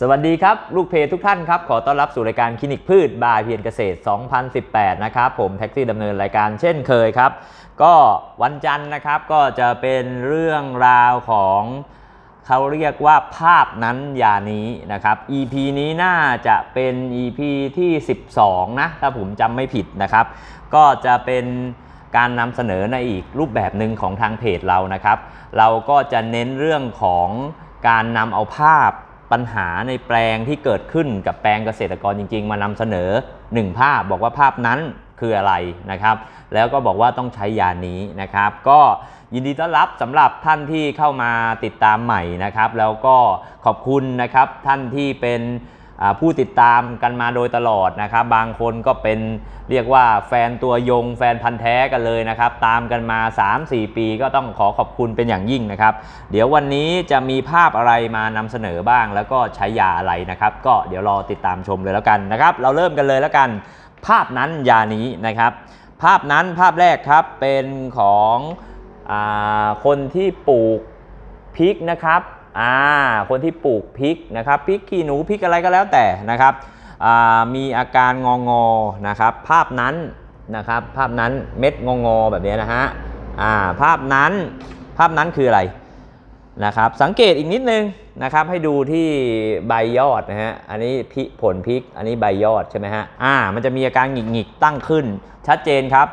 สวัสดีครับ ลูกเพจทุกท่านครับ ขอต้อนรับสู่รายการคลินิกพืชบายเพียรเกษตร 2018 นะครับ ผมแท็กซี่ดำเนินรายการเช่นเคยครับ ก็วันจันทร์นะครับก็จะเป็นเรื่องราวของเขาเรียกว่าภาพนั้นอย่านี้นะครับ EP นี้น่าจะเป็น EP ที่ 12 นะ ถ้าผมจำไม่ผิดนะครับ ก็จะเป็นการนำเสนอในอีกรูปแบบหนึ่งของทางเพจเรานะครับ เราก็จะเน้นเรื่องของการนำเอาภาพ ปัญหาในแปลงที่เกิดขึ้นกับแปลงเกษตรกรจริง ๆ มานำเสนอ 1 ภาพบอกว่าภาพนั้นคืออะไรนะครับ แล้วก็บอกว่าต้องใช้ยานี้นะครับ ก็ยินดีต้อนรับสำหรับท่านที่เข้ามาติดตามใหม่นะครับ แล้วก็ขอบคุณนะครับท่านที่เป็น ผู้ติดตามกันมาโดยตลอดนะครับบางคนก็เป็นเรียกว่าแฟนตัวยง แฟนพันธ์แท้กันเลยนะครับ ตามกันมา 3-4 ปีก็ต้องขอขอบคุณเป็นอย่างยิ่งนะครับ เดี๋ยววันนี้จะมีภาพอะไรมานำเสนอบ้าง แล้วก็ใช้ยาอะไรนะครับ ก็เดี๋ยวรอติดตามชมเลยแล้วกันนะครับ เราเริ่มกันเลยแล้วกัน ภาพนั้นยานี้นะครับ ภาพนั้นภาพแรกครับเป็นของอคนที่ปลูกพริกนะครับ อ่าคนที่ปลูกพริกนะครับพริกขี้หนูพริกอะไรก็แล้วแต่นะครับมีอาการงองอนะครับ ภาพนั้นนะครับ ภาพนั้นเม็ดงองอแบบนี้นะฮะอ่าภาพนั้นภาพนั้นคืออะไรนะครับ สังเกตอีกนิดนึงนะครับ ให้ดูที่ใบยอดนะฮะอันนี้พิผลพริกอันนี้ใบยอดใช่ไหมฮะอ่ามันจะมีอาการหงิกๆตั้งขึ้นชัดเจนครับ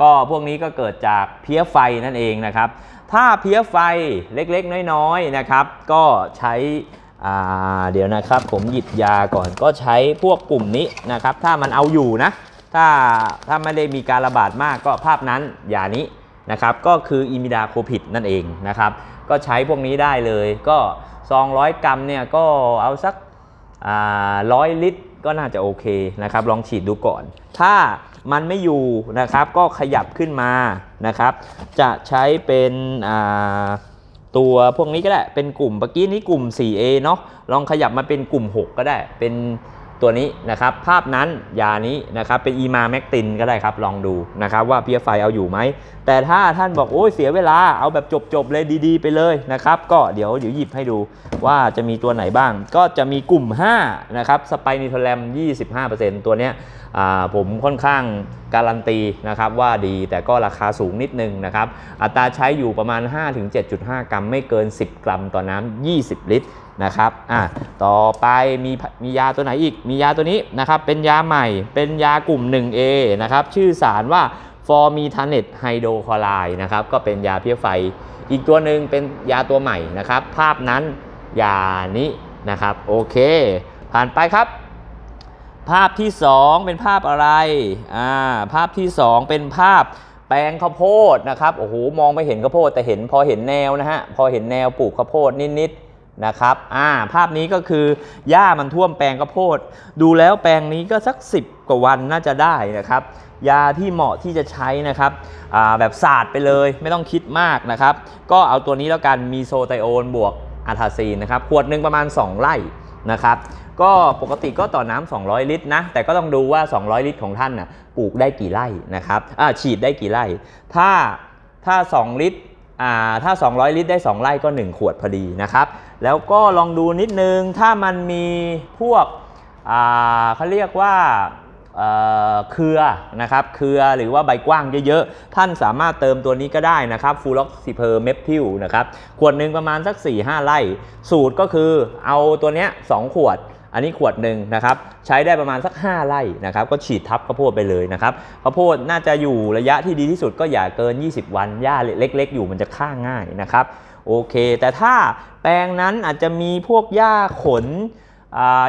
ก็พวกนี้ก็เกิดจากเพี้ยไฟนั่นเองนะครับ ถ้าเพี้ยไฟเล็กๆ น้อยๆนะครับ ก็ใช้เดี๋ยวนะครับผมหยิบยาก่อนก็ใช้พวกกลุ่มนี้นะครับ ถ้ามันเอาอยู่นะ ถ้าถ้าไม่ได้มีการระบาดมากก็ภาพนั้นยานี้นะครับ ก็คืออิมิดาโคพิดนั่นเองนะครับ ก็ใช้พวกนี้ได้เลย ก็200กรัมเนี่ยก็เอาสักร้อยลิตรก็น่าจะโอเคนะครับ ลองฉีดดูก่อน ถ้า มันไม่อยู่นะครับ ก็ขยับขึ้นมานะครับ จะใช้เป็นตัวพวกนี้ก็ได้เป็นกลุ่มเมื่อกี้นี้กลุ่ม 4A เนาะลองขยับมาเป็นกลุ่ม 6 ก็ได้เป็นตัวนี้นะครับ ภาพนั้นยานี้นะครับเป็นอีมาแมกตินก็ได้ครับ ลองดูนะครับว่าเพียไฟเอาอยู่ไหม แต่ถ้าท่านบอกโอ้ยเสียเวลาเอาแบบจบๆเลยดีๆ ไปเลยนะครับ ก็เดี๋ยวเดี๋ยวหยิบให้ดูว่าจะมีตัวไหนบ้าง ก็จะมีกลุ่ม 5 นะครับสไปนิโทแรม25%ตัวเนี้ยผมค่อนข้างการันตีนะครับว่าดีแต่ก็ราคาสูงนิดนึงนะครับ อัตราใช้อยู่ประมาณ 5-7.5 กรัม ไม่เกิน 10 กรัมต่อน้ำ 20 ลิตรนะครับอะต่อไปมีมียาตัวไหนอีก มียาตัวนี้นะครับ เป็นยาใหม่ เป็นยากลุ่ม 1A นะครับ ชื่อสารว่าฟอร์มีทาเนตไฮโดรคลอไรด์นะครับ ก็เป็นยาเพี้ยไฟ อีกตัวหนึ่งเป็นยาตัวใหม่นะครับ ภาพนั้นยานี้นะครับ โอเค ผ่านไปครับ ภาพที่ 2 เป็นภาพอะไรอ่าภาพที่ 2 เป็นภาพแปลงข้าวโพดนะครับโอ้โหมองไม่เห็นข้าวโพดแต่เห็นพอเห็นแนวนะฮะพอเห็นแนวปลูกข้าวโพดนิดๆนะครับอ่าภาพนี้ก็คือหญ้ามันท่วมแปลงข้าวโพด ดูแล้วแปลงนี้ก็สัก 10 กว่าวันน่าจะได้นะครับยาที่เหมาะที่จะใช้นะครับอ่าแบบศาสตร์ไปเลยไม่ต้องคิดมากนะครับ ก็เอาตัวนี้แล้วกันมีโซไตโอนบวกอะทาซีนนะครับขวดหนึ่งประมาณ 2 ไร่นะครับ ก็ปกติก็ต่อน้ำ200 ลิตรนะ แต่ก็ต้องดูว่า 200 ลิตรของท่านนะปลูกได้กี่ไร่นะครับฉีดได้กี่ไร่ ถ้าถ้า 2 ลิตรอ่าถ้า 200 ลิตรได้ 2 ไร่ก็ 1 ขวดพอดีนะครับ แล้วก็ลองดูนิดนึง ถ้ามันมีพวกเขาเรียกว่าเครือนะครับ เครือหรือว่าใบกว้างเยอะๆ ท่านสามารถเติมตัวนี้ก็ได้นะครับฟูล็อกซิเพอร์เมปทิลนะครับ ขวดหนึ่งประมาณสัก 4-5 ไร่ สูตรก็คือเอาตัวเนี้ย2ขวด อันนี้ขวดหนึ่งนะครับใช้ได้ประมาณสัก 5 ไร่นะครับก็ฉีดทับข้าวโพดไปเลยนะครับข้าวโพดน่าจะอยู่ระยะที่ดีที่สุดก็อย่าเกิน 20 วันหญ้าเล็ก ๆ อยู่มันจะฆ่าง่ายนะครับโอเค แต่ถ้าแปลงนั้นอาจจะมีพวกหญ้าขน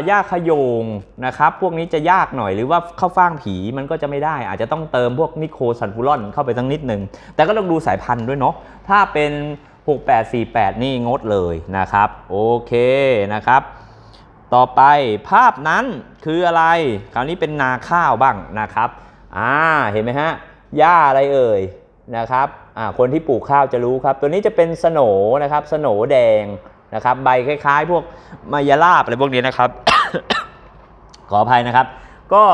หญ้าขยงนะครับพวกนี้จะยากหน่อยหรือว่าข้าวฟ่างผีมันก็จะไม่ได้ อาจจะต้องเติมพวกนิโคซันฟูรอนเข้าไปสักนิดหนึ่งแต่ก็ต้องดูสายพันธุ์ด้วยเนาะถ้าเป็น 6848 นี่งดเลยนะครับ โอเคนะครับ ต่อไปภาพนั้นคืออะไร คราวนี้เป็นนาข้าวบ้างนะครับ อ่า เห็นไหมฮะ หญ้าอะไรเอ่ยนะครับ อ่า คนที่ปลูกข้าวจะรู้ครับ ตัวนี้จะเป็นสโหนนะครับ สโหนแดงนะครับ ใบคล้ายๆ พวกมายาลาบอะไรพวกนี้นะครับ ขออภัยนะครับ ก็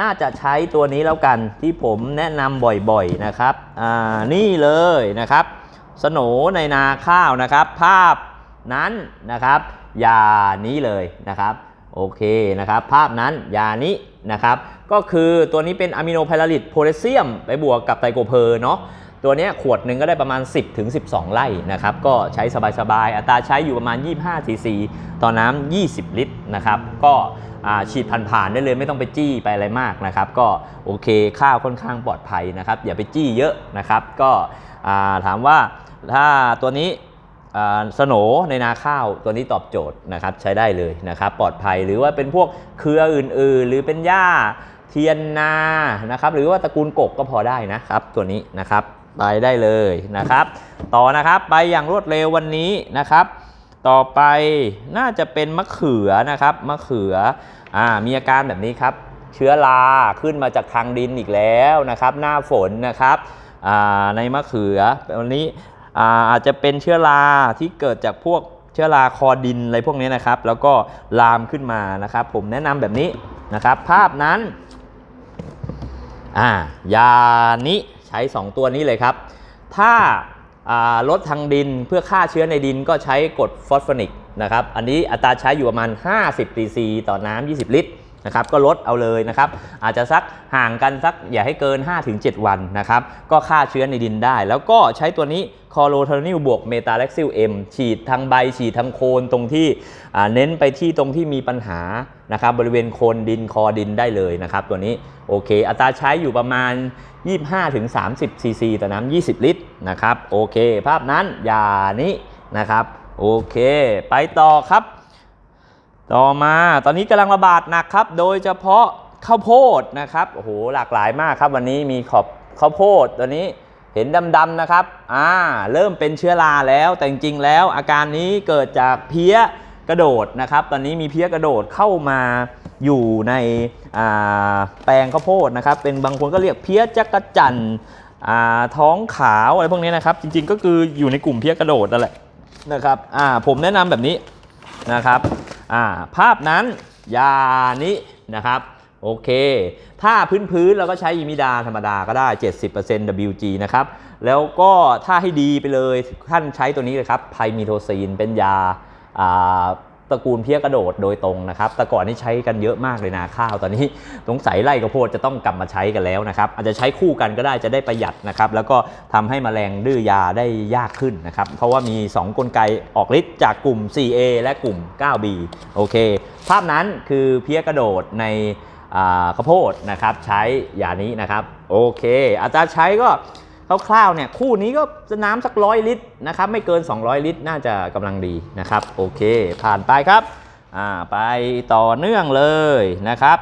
น่าจะใช้ตัวนี้แล้วกันที่ผมแนะนำบ่อยๆนะครับ อ่า นี่เลยนะครับ สโหนในนาข้าวนะครับ ภาพนั้นนะครับ ยานี้เลยนะครับโอเคนะครับภาพนั้นยานี้นะครับก็คือตัวนี้เป็นอะมิโนไพลาริดโพแทสเซียม ไปบวกกับไตรโกเพอร์เนาะตัวนี้ขวดหนึ่งก็ได้ประมาณ 10ถึง12ไร่นะครับก็ใช้สบายๆ อัตราใช้อยู่ประมาณ 25 ซีซีต่อน้ำ 20 ลิตรนะครับก็อาฉีดผ่านๆได้เลยไม่ต้องไปจี้ไปอะไรมากนะครับก็โอเคข้าวค่อนข้างปลอดภัยนะครับอย่าไปจี้เยอะนะครับก็อาถามว่าถ้าตัวนี้ สโนในนาข้าวตัวนี้ตอบโจทย์นะครับใช้ได้เลยนะครับปลอดภัยหรือว่าเป็นพวกเครืออื่นๆ หรือเป็นหญ้าเทียนนานะครับหรือว่าตระกูลกกก็พอได้นะครับตัวนี้นะครับไปได้เลยนะครับ ต่อนะครับไปอย่างรวดเร็ววันนี้นะครับ ต่อไปน่าจะเป็นมะเขือนะครับมะเขืออ่ามีอาการแบบนี้ครับเชื้อราขึ้นมาจากทางดินอีกแล้วนะครับ หน้าฝนนะครับในมะเขือวันนี้ อาจจะเป็นเชื้อราที่เกิดจากพวกเชื้อราคอดินอะไรพวกนี้นะครับ แล้วก็ลามขึ้นมานะครับ ผมแนะนำแบบนี้นะครับ ภาพนั้นอ่ายานี้ใช้ 2 ตัวนี้เลยครับ ถ้าาลดทางดินเพื่อฆ่าเชื้อในดินก็ใช้กรดฟอสฟอนิกนะครับ อันนี้อัตราใช้อยู่ประมาณ 50ซีซีต่อน้ำ20 ลิตร นะครับก็ลดเอาเลยนะครับอาจจะสักห่างกันสักอย่าให้เกิน 5-7 วันนะครับก็ฆ่าเชื้อในดินได้ แล้วก็ใช้ตัวนี้คอโลเทนิลบวกเมตาเล็กซิลเอ็มฉีดทางใบฉีดทางโคนตรงที่เน้นไปที่ตรงที่มีปัญหานะครับบริเวณโคนดินคอดินได้เลยนะครับตัวนี้โอเค อัตราใช้อยู่ประมาณ 25-30ซีซีต่อน้ำ20 ลิตรนะครับโอเค ภาพนั้นยานี้นะครับโอเค ไปต่อครับ ต่อมาตอนนี้กำลังระบาดหนักครับ โดยเฉพาะข้าวโพดนะครับโอ้โหหลากหลายมากครับ วันนี้มีขอบข้าวโพดตัวนี้เห็นดำๆนะครับอ่าเริ่มเป็นเชื้อราแล้วแต่จริงๆแล้ว อาการนี้เกิดจากเพี้ยกระโดดนะครับ ตอนนี้มีเพี้ยกระโดดเข้ามาอยู่ในแปลงข้าวโพดนะครับ เป็นบางคนก็เรียกเพี้ยจักรจันท้องขาวอะไรพวกนี้นะครับ จริงๆก็คืออยู่ในกลุ่มเพี้ยกระโดดนั่นแหละนะครับอ่าผมแนะนำแบบนี้นะครับ ภาพนั้นยานี้นะครับโอเค ถ้าพื้นพื้นเราก็ใช้อิมิดาธรรมดาก็ได้ 70% WG นะครับ แล้วก็ถ้าให้ดีไปเลยท่านใช้ตัวนี้เลยครับไพมีโทซีนเป็นยา ตระกูลเพี้ยกระโดดโดยตรงนะครับ แต่ก่อนนี่ใช้กันเยอะมากเลยนาข้าว ตอนนี้สงสัยไร่กระโพดจะต้องกลับมาใช้กันแล้วนะครับ อาจจะใช้คู่กันก็ได้จะได้ประหยัดนะครับ แล้วก็ทำให้แมลงดื้อยาได้ยากขึ้นนะครับ เพราะว่ามี 2 กลไกออกฤทธิ์จากกลุ่ม 4A และกลุ่ม 9B โอเค ภาพนั้นคือเพี้ยกระโดดในข้าวโพดนะครับ ใช้ยานี้นะครับ โอเค อาจารย์ใช้ก็ คร่าวๆเนี่ยคู่นี้ก็จะน้ำสักร้อยลิตรนะครับไม่เกิน 200 ลิตร น่าจะกำลังดีนะครับโอเค ผ่านไปครับอ่าไปต่อเนื่องเลยนะครับ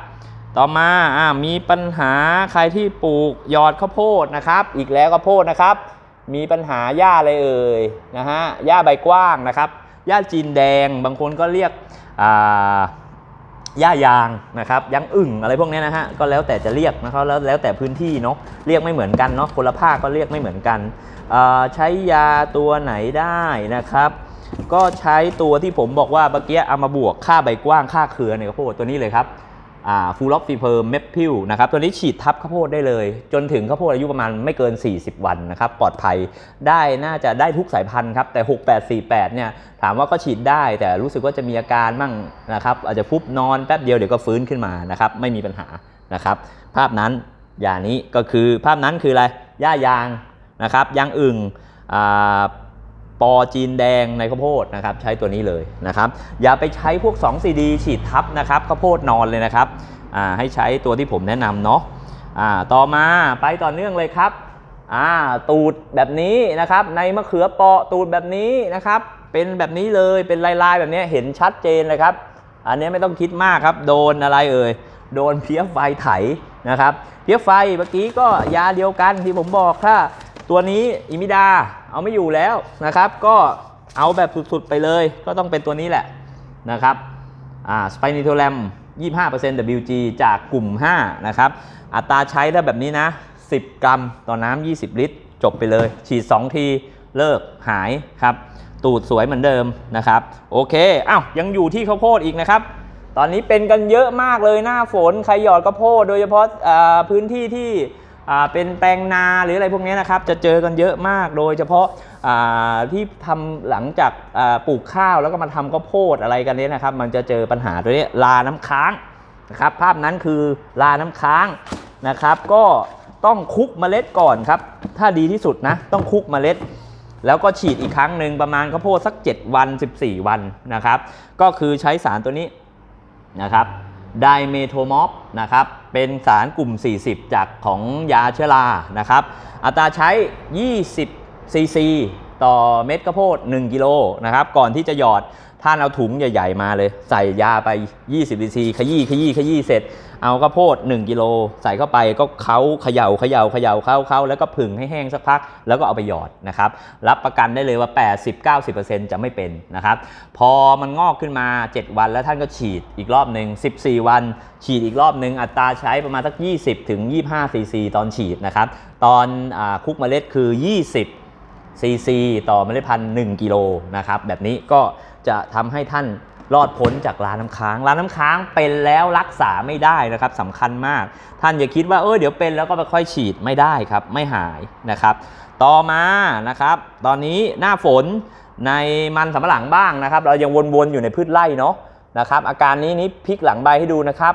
ต่อมาอ่ามีปัญหาใครที่ปลูกยอดข้าวโพดนะครับ อีกแล้วข้าวโพดนะครับ มีปัญหาหญ้าอะไรเอ่ยนะฮะหญ้าใบกว้างนะครับหญ้าจีนแดงบางคนก็เรียกอ่า หญ้ายางนะครับยางอึ่งอะไรพวกนี้นะฮะก็แล้วแต่จะเรียกนะครับแล้วแล้วแต่พื้นที่เนาะเรียกไม่เหมือนกันเนาะคนละภาคก็เรียกไม่เหมือนกันใช้ยาตัวไหนได้นะครับ ก็ใช้ตัวที่ผมบอกว่าเมื่อกี้เอามาบวกค่าใบกว้างค่าเครือในข้าวโพดตัวนี้เลยครับ ฟูลอฟฟีเพอร์มเมพิลนะครับตัวนี้ฉีดทับข้าวโพดได้เลย จนถึงข้าวโพดอายุประมาณไม่เกิน 40 วันนะครับปลอดภัยได้น่าจะได้ทุกสายพันธุ์ครับแต่ 6848เนี่ยถามว่าก็ฉีดได้แต่รู้สึกว่าจะมีอาการมั่งนะครับอาจจะฟุบนอนแป๊บเดียวเดี๋ยวก็ฟื้นขึ้นมานะครับไม่มีปัญหานะครับภาพนั้นยานี้ก็คือภาพนั้นคืออะไรหญ้ายางนะครับยางอึ่งอ่า ปอจีนแดงในข้าวโพดนะครับใช้ตัวนี้เลยนะครับอย่าไปใช้พวก 2 CD ฉีดทับนะครับข้าวโพดนอนเลยนะครับให้ใช้ตัวที่ผมแนะนำเนาะต่อมาไปต่อเนื่องเลยครับตูดแบบนี้นะครับในมะเขือเปาะตูดแบบนี้นะครับเป็นแบบนี้เลยเป็นลายๆ แบบนี้เห็นชัดเจนเลยครับ อันนี้ไม่ต้องคิดมากครับ โดนอะไรเอ่ยโดนเพี้ยไฟไถนะครับ เพี้ยไฟเมื่อกี้ก็ยาเดียวกันที่ผมบอกถ้าตัวนี้อิมิดา เอาไม่อยู่แล้วนะครับ ก็เอาแบบสุดๆไปเลย ก็ต้องเป็นตัวนี้แหละนะครับอ่าสไปนิโทแรม25% WG จากกลุ่ม 5 นะครับ อัตราใช้ถ้าแบบนี้นะ 10 กรัมต่อน้ำ 20 ลิตร จบไปเลย ฉีด 2 ทีเลิกหายครับ ตูดสวยเหมือนเดิมนะครับ โอเคอ้าวยังอยู่ที่ข้าวโพดอีกนะครับ ตอนนี้เป็นกันเยอะมากเลยหน้าฝน ใครหยอดข้าวโพด โดยเฉพาะพื้นที่ที่ เป็นแปลงนาหรืออะไรพวกนี้นะครับจะเจอกันเยอะมากโดยเฉพาะาที่ทำหลังจากาปลูกข้าวแล้วก็มาทำข้าวโพดอะไรกันนี้นะครับมันจะเจอปัญหาตัวนี้ลาน้ำค้างนะครับภาพนั้นคือลาน้ำค้างนะครับ ก็ต้องคลุกเมล็ดก่อนครับ ถ้าดีที่สุดนะต้องคลุกเมล็ด แล้วก็ฉีดอีกครั้งหนึ่งประมาณข้าวโพดสัก 7 วัน 14 วันนะครับ ก็คือใช้สารตัวนี้นะครับ ไดเมโทมอฟนะครับเป็นสารกลุ่ม 40 จากของยาเชื้อรานะครับอัตราใช้ 20 ซีซี ต่อเม็ดข้าวโพด 1 กิโลนะครับก่อนที่จะหยอด ท่านเอาถุงใหญ่ ๆ มาเลย ใส่ยาไป 20ซีซีขยี้ขยี้ขยี้เสร็จ เอาข้าวโพด 1 กิโล ใส่เข้าไปก็เค้าเขย่าเขย่าเขย่าเข้าเข้าแล้วก็ผึ่งให้แห้งสักพัก แล้วก็เอาไปหยอดนะครับ รับประกันได้เลยว่า 80-90%จะไม่เป็นนะครับ พอมันงอกขึ้นมา 7 วันแล้วท่านก็ฉีดอีกรอบหนึ่ง14 วัน ฉีดอีกรอบหนึ่งอัตราใช้ประมาณสัก 20ถึง25ซีซีตอนฉีดนะครับ ตอนอคุกเมล็ดคือ 20ซีซีต่อเมล็ดพันธุ์1กิโลนะครับแบบนี้ก็ จะทำให้ท่านรอดพ้นจากร้านน้ำค้าง ร้านน้ำค้างเป็นแล้วรักษาไม่ได้นะครับสำคัญมาก ท่านอย่าคิดว่าเออเดี๋ยวเป็นแล้วก็ไปค่อยฉีดไม่ได้ครับ ไม่หายนะครับ ต่อมานะครับ ตอนนี้หน้าฝนในมันสำปะหลังบ้างนะครับ เรายังวนๆอยู่ในพืชไร่เนาะนะครับ อาการนี้นี้พลิกหลังใบให้ดูนะครับ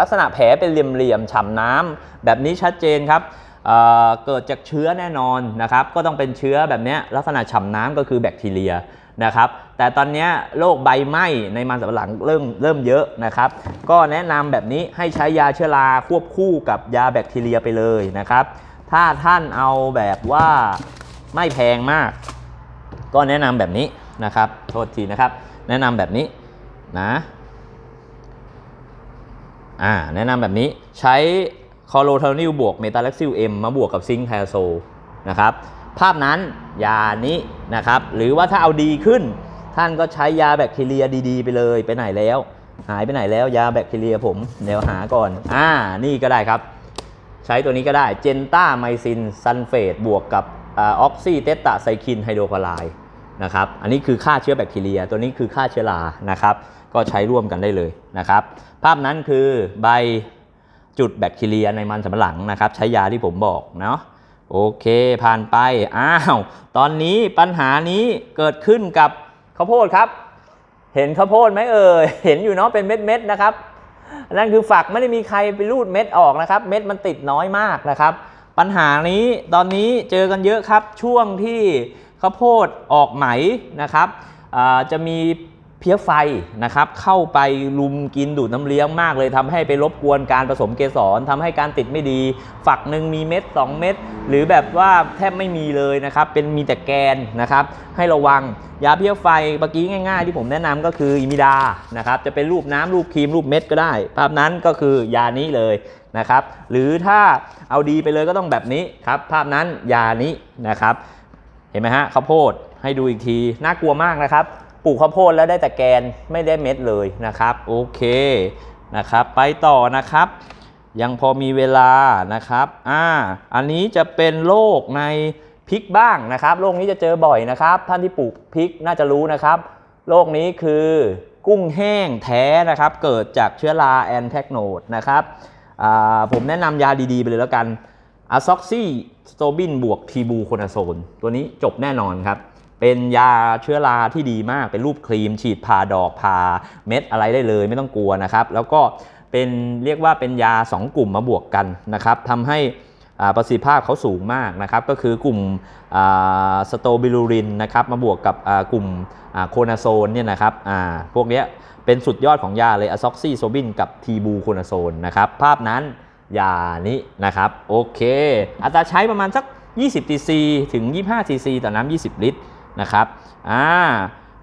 ลักษณะแผลเป็นเหลี่ยมๆฉ่ำน้ำแบบนี้ชัดเจนครับเเกิดจากเชื้อแน่นอนนะครับ ก็ต้องเป็นเชื้อแบบนี้ลักษณะฉ่ำน้ำก็คือแบคทีเรียนะครับ แต่ตอนนี้โรคใบไหม้ในมันสำปะหลังเริ่มเริ่มเยอะนะครับ ก็แนะนำแบบนี้ให้ใช้ยาเชื้อราควบคู่กับยาแบคทีเรียไปเลยนะครับ ถ้าท่านเอาแบบว่าไม่แพงมาก ก็แนะนำแบบนี้นะครับ โทษทีนะครับ แนะนำแบบนี้นะอ่าแนะนำแบบนี้ใช้คอโลเทนิลบวกเมตาเล็กซิลเอ็มมาบวกกับซิงค์ไทโซนะครับภาพนั้นยานี้นะครับ หรือว่าถ้าเอาดีขึ้น ท่านก็ใช้ยาแบคทีเรียดีๆ ไปเลยไปไหนแล้ว หายไปไหนแล้วยาแบคทีเรียผมเดี๋ยวหาก่อน อ่านี่ก็ได้ครับ ใช้ตัวนี้ก็ได้เจนต้าไมซินซันเฟตบวกกับออกซิเตตาไซคินไฮโดรคลอไรด์นะครับอันนี้คือฆ่าเชื้อแบคทีเรีย ตัวนี้คือฆ่าเชื้อรานะครับก็ใช้ร่วมกันได้เลยนะครับ ภาพนั้นคือใบจุดแบคทีเรียในมันสำปะหลังนะครับ ใช้ยาที่ผมบอกเนาะโอเคผ่านไป อ้าว ตอนนี้ปัญหานี้เกิดขึ้นกับ ข้าวโพดครับ เห็นข้าวโพดไหมเอ่ยเห็นอยู่เนาะเป็นเม็ดๆนะครับ นั่นคือฝักไม่ได้มีใครไปรูดเม็ดออกนะครับ เม็ดมันติดน้อยมากนะครับ ปัญหานี้ตอนนี้เจอกันเยอะครับช่วงที่ข้าวโพดออกไหมนะครับอ่าจะมี พี้ยไฟนะครับเข้าไปลุมกินดูดน้ำเลี้ยงมากเลยทำให้ไปรบกวนการผสมเกสรทำให้การติดไม่ดี ฝักหนึ่งมีเม็ด2 เม็ดหรือแบบว่าแทบไม่มีเลยนะครับเป็นมีแต่แกนนะครับให้ระวังยาเพี้ยไฟเมื่อกี้ง่าย ๆ ที่ผมแนะนำก็คืออิมิดานะครับจะเป็นรูปน้ำรูปครีมรูปเม็ดก็ได้ ภาพนั้นก็คือยานี้เลยนะครับหรือถ้าเอาดีไปเลยก็ต้องแบบนี้ครับภาพนั้นยานี้นะครับเห็นไหมฮะข้าวโพดให้ดูอีกทีน่ากลัวมากนะครับ ปลูกข้าวโพดแล้วได้แต่แกนไม่ได้เม็ดเลยนะครับโอเคนะครับไปต่อนะครับ ยังพอมีเวลานะครับอ่าอันนี้จะเป็นโรคในพริกบ้างนะครับโรคนี้จะเจอบ่อยนะครับ ท่านที่ปลูกพริกน่าจะรู้นะครับโรคนี้คือกุ้งแห้งแท้นะครับ เกิดจากเชื้อราแอนแทกโนดนะครับอ่าผมแนะนำยาดีๆ ไปเลยแล้วกันอะซ็อกซี่สโตบินบวกทีบูโคนาโซนตัวนี้จบแน่นอนครับ เป็นยาเชื้อราที่ดีมาก เป็นรูปครีม ฉีดผ่าดอกผ่าเม็ดอะไรได้เลย ไม่ต้องกลัวนะครับ แล้วก็เป็นเรียกว่าเป็นยา 2 กลุ่มมาบวกกันนะครับทำให้ประสิทธิภาพเขาสูงมากนะครับ ก็คือกลุ่มสโตบิลูรินนะครับมาบวกกับกลุ่มโคนาโซนเนี่ยนะครับพวกนี้เป็นสุดยอดของยาเลยอะซ็อกซี่โซบินกับทีบูโคนาโซนนะครับ ภาพนั้นยานี้นะครับ โอเค อัตราใช้ประมาณสัก 20 cc ถึง 25 cc ต่อน้ำ20 ลิตร นะครับอ่า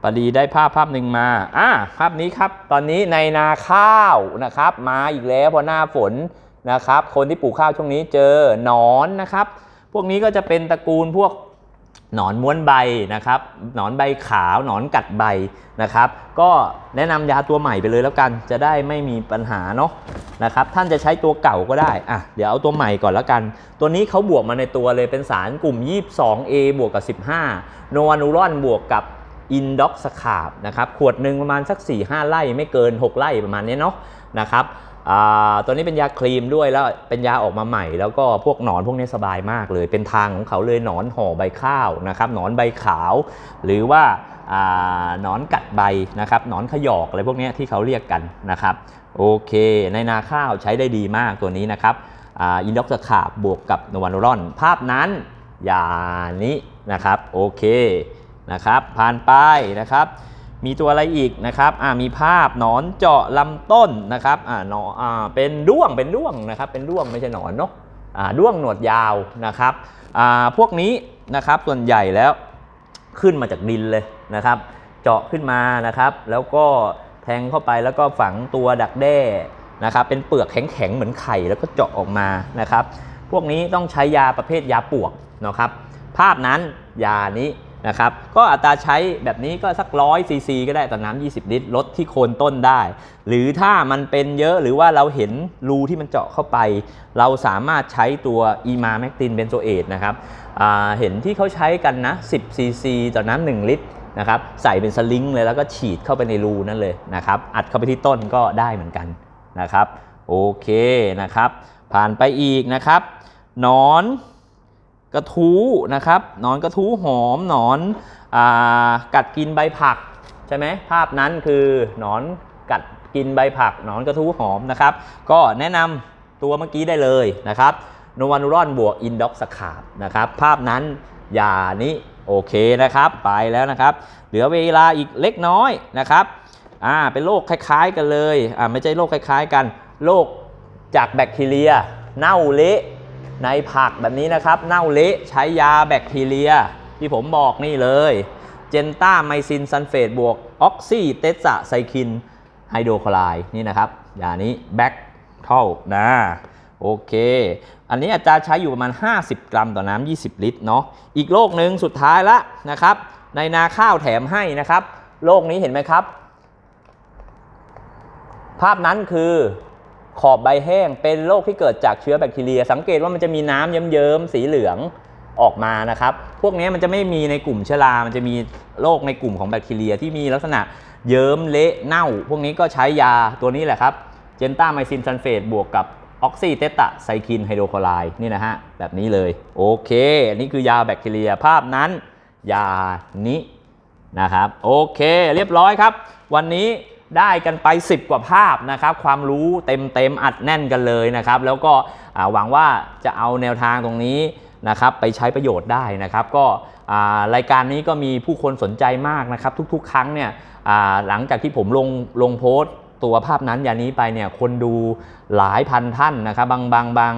ปรีได้ภาพภาพหนึ่งมาอ่าภาพนี้ครับ ตอนนี้ในนาข้าวนะครับ มาอีกแล้วพอหน้าฝนนะครับ คนที่ปลูกข้าวช่วงนี้เจอหนอนนะครับ พวกนี้ก็จะเป็นตระกูลพวก หนอนม้วนใบนะครับ หนอนใบขาว หนอนกัดใบนะครับ ก็แนะนำยาตัวใหม่ไปเลยแล้วกัน จะได้ไม่มีปัญหาเนาะนะครับ ท่านจะใช้ตัวเก่าก็ได้ อะ เดี๋ยวเอาตัวใหม่ก่อนแล้วกัน ตัวนี้เขาบวกมาในตัวเลยเป็นสารกลุ่ม 22A บวกกับ 15 โนวานูรอนบวกกับอินด็อกสคาบนะครับ ขวดหนึ่งประมาณสัก 4-5 ไร่ไม่เกิน 6 ไร่ประมาณนี้เนาะนะครับ ตัวนี้เป็นยาครีมด้วยแล้วเป็นยาออกมาใหม่ แล้วก็พวกหนอนพวกนี้สบายมากเลย เป็นทางของเขาเลยหนอนห่อใบข้าวนะครับหนอนใบขาว หรือว่าหนอนกัดใบนะครับหนอนขยอกอะไรพวกนี้ที่เขาเรียกกันนะครับโอเคในนาข้าวใช้ได้ดีมากตัวนี้นะครับอินด็อกสขาบบวกกับโนวานรอน ภาพนั้นยานี้นะครับโอเคนะครับผ่านไปนะครับ มีตัวอะไรอีกนะครับอ่ามีภาพหนอนเจาะลำต้นนะครับอ่าหนออ่าเป็นด้วงเป็นด้วงนะครับ เป็นด้วงไม่ใช่หนอนเนกอ่าด้วงหนวดยาวนะครับอ่าพวกนี้นะครับส่วนใหญ่แล้วขึ้นมาจากดินเลยนะครับ เจาะขึ้นมานะครับ แล้วก็แทงเข้าไปแล้วก็ฝังตัวดักแด้นะครับ เป็นเปลือกแข็งๆเหมือนไข่แล้วก็เจาะออกมานะครับ พวกนี้ต้องใช้ยาประเภทยาปวกนะครับ ภาพนั้นยานี้ นะครับก็อัตราใช้แบบนี้ก็สักร้อยซีซีก็ได้ต่อน้ำ20 ลิตรลดที่โคนต้นได้ หรือถ้ามันเป็นเยอะหรือว่าเราเห็นรูที่มันเจาะเข้าไป เราสามารถใช้ตัวอีมาแมกตินเบนโซเอตนะครับเห็นที่เขาใช้กันนะ 10 ซีซีต่อน้ำ1ลิตรนะครับใส่เป็นสลิงเลยแล้วก็ฉีดเข้าไปในรูนั่นเลยนะครับอัดเข้าไปที่ต้นก็ได้เหมือนกันนะครับโอเคนะครับ ผ่านไปอีกนะครับนอน กระทู้นะครับหนอนกระทู้หอมหนอนอกัดกินใบผักใช่ไหมภาพนั้นคือหนอนกัดกินใบผักหนอนกระทู้หอมนะครับ ก็แนะนำตัวเมื่อกี้ได้เลยนะครับโนวานูรอนบวกอินด็อกสคาบนะครับ ภาพนั้นอย่านี้โอเคนะครับ ไปแล้วนะครับ เหลือเวลาอีกเล็กน้อยนะครับอ่าเป็นโรคคล้ายๆกันเลยอ่าไม่ใช่โรคคล้ายๆกันโรคจากแบคทีเรีย เน่าเละ ในผักแบบนี้นะครับ เน่าเละใช้ยาแบคทีเรีย ที่ผมบอกนี่เลย เจนต้าไมซินซัลเฟตบวกออกซิเตสะไซคินไฮโดรคลอไรด์นี่นะครับยานี้แบคเท่านะโอเค อันนี้อาจารย์ใช้อยู่ประมาณ 50 กรัมต่อน้ำ20 ลิตรเนาะอีกโรคหนึ่งสุดท้ายละนะครับ ในนาข้าวแถมให้นะครับโรคนี้เห็นไหมครับ ภาพนั้นคือ ขอบใบแห้งเป็นโรคที่เกิดจากเชื้อแบคทีเรีย สังเกตว่ามันจะมีน้ำเยิ้มๆสีเหลืองออกมานะครับ พวกนี้มันจะไม่มีในกลุ่มเชื้อรา มันจะมีโรคในกลุ่มของแบคทีเรียที่มีลักษณะเยิ้มเละเน่า พวกนี้ก็ใช้ยาตัวนี้แหละครับ เจนต้าไมซินซัลเฟตบวกกับออกซิเตตะไซคินไฮโดรคลอไรด์นี่นะฮะ แบบนี้เลย โอเค อันนี้คือยาแบคทีเรีย ภาพนั้น ยานี้นะครับ โอเค เรียบร้อยครับ วันนี้ ได้กันไป 10 กว่าภาพนะครับความรู้เต็มเต็มอัดแน่นกันเลยนะครับ แล้วก็หวังว่าจะเอาแนวทางตรงนี้นะครับไปใช้ประโยชน์ได้นะครับ ก็รายการนี้ก็มีผู้คนสนใจมากนะครับ ทุกๆ ครั้งเนี่ยหลังจากที่ผมลงลงโพสต์ตัวภาพนั้นอย่างนี้ไปเนี่ยคนดูหลายพันท่านนะครับ บางบางบาง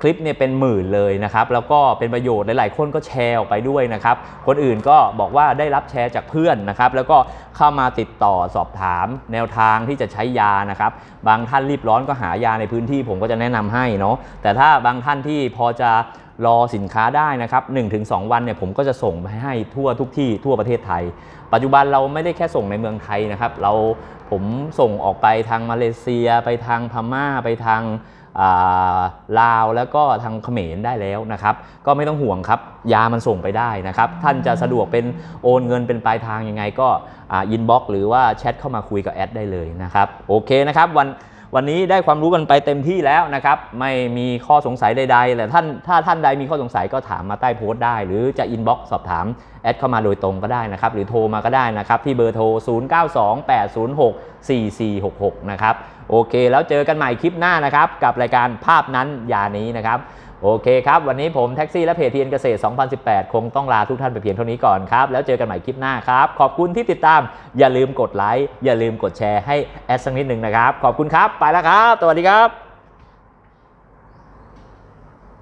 คลิปเนี่ยเป็นหมื่นเลยนะครับ แล้วก็เป็นประโยชน์หลาย ๆ คนก็แชร์ออกไปด้วยนะครับ คนอื่นก็บอกว่าได้รับแชร์จากเพื่อนนะครับ แล้วก็เข้ามาติดต่อสอบถามแนวทางที่จะใช้ยานะครับ บางท่านรีบร้อนก็หายาในพื้นที่ผมก็จะแนะนำให้เนาะ แต่ถ้าบางท่านที่พอจะรอสินค้าได้นะครับ 1-2 วันเนี่ยผมก็จะส่งไปให้ทั่วทุกที่ทั่วประเทศไทย ปัจจุบันเราไม่ได้แค่ส่งในเมืองไทยนะครับ เราผมส่งออกไปทางมาเลเซีย ไปทางพม่าไปทาง ลาวแล้วก็ทางเขมรได้แล้วนะครับ ก็ไม่ต้องห่วงครับยามันส่งไปได้นะครับ ท่านจะสะดวกเป็นโอนเงินเป็นปลายทางยังไงก็อินบ็อกหรือว่าแชทเข้ามาคุยกับแอดได้เลยนะครับ โอเคนะครับวัน วันนี้ได้ความรู้กันไปเต็มที่แล้วนะครับ ไม่มีข้อสงสัยใดๆแต่ท่านถ้าท่านใดมีข้อสงสัยก็ถามมาใต้โพสต์ได้ หรือจะอินบ็อกซ์สอบถามแอดเข้ามาโดยตรงก็ได้นะครับ หรือโทรมาก็ได้นะครับ ที่เบอร์โทร 0928064466 นะครับ โอเค แล้วเจอกันใหม่คลิปหน้านะครับ กับรายการภาพนั้นยานี้นะครับ โอเคครับ วันนี้ผมแท็กซี่และเพจเทียนเกษตร 2018 คงต้องลาทุกท่านไปเพียงเท่านี้ก่อนครับ แล้วเจอกันใหม่คลิปหน้าครับ ขอบคุณที่ติดตาม อย่าลืมกดไลค์ อย่าลืมกดแชร์ให้แอดสักนิดหนึ่งนะครับ ขอบคุณครับ ไปแล้วครับ สวัสดีครับ